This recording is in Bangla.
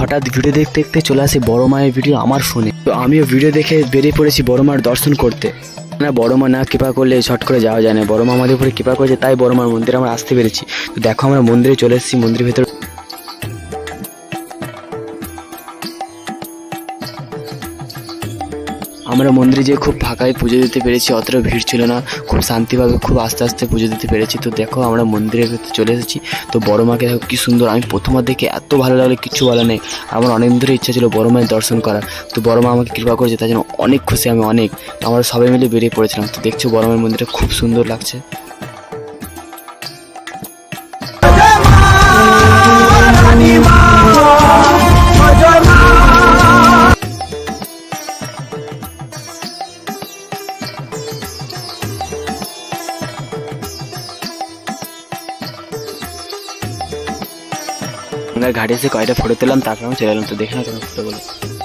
হঠাৎ ভিডিও দেখতে দেখতে চলে আসে বড় মায়ের ভিডিও আমার ফোনে তো আমিও ভিডিও দেখে বেরিয়ে পড়েছি বড় মার দর্শন করতে। না, বড় মা না, কৃপা করলে ছট করে যাওয়া যায় না। বড় মা আমাদের উপরে কৃপা করেছে, তাই বড় মার মন্দিরে আমরা আসতে পেরেছি। তো দেখো আমরা মন্দিরে চলে এসেছি, মন্দিরের ভেতরে আমরা মন্দিরে যেয়ে খুব ফাঁকায় পুজো দিতে পেরেছি, অতটা ভিড় ছিল না। খুব শান্তিভাবে খুব আস্তে আস্তে পুজো দিতে পেরেছি। তো দেখো, আমরা মন্দিরে চলে এসেছি। তো বড় মাকে দেখো, কী সুন্দর। আমি প্রথমবার দেখে এত ভালো লাগল, কিছু বলা নেই। আমার অনেক ধরে ইচ্ছা ছিল বড় মায়ের দর্শন করার। তো বড় মা আমাকে কৃপা করেছে তাই জন্য অনেক খুশি আমি অনেক। আমরা সবাই মিলে বেরিয়ে পড়েছিলাম। তো দেখছ, বড় মায়ের মন্দিরটা খুব সুন্দর লাগছে। আমরা ঘাটে এসে কয়টা ফটো তুললাম তারপর আমি চলে এলাম তো দেখে না তোমার ফটোগুলো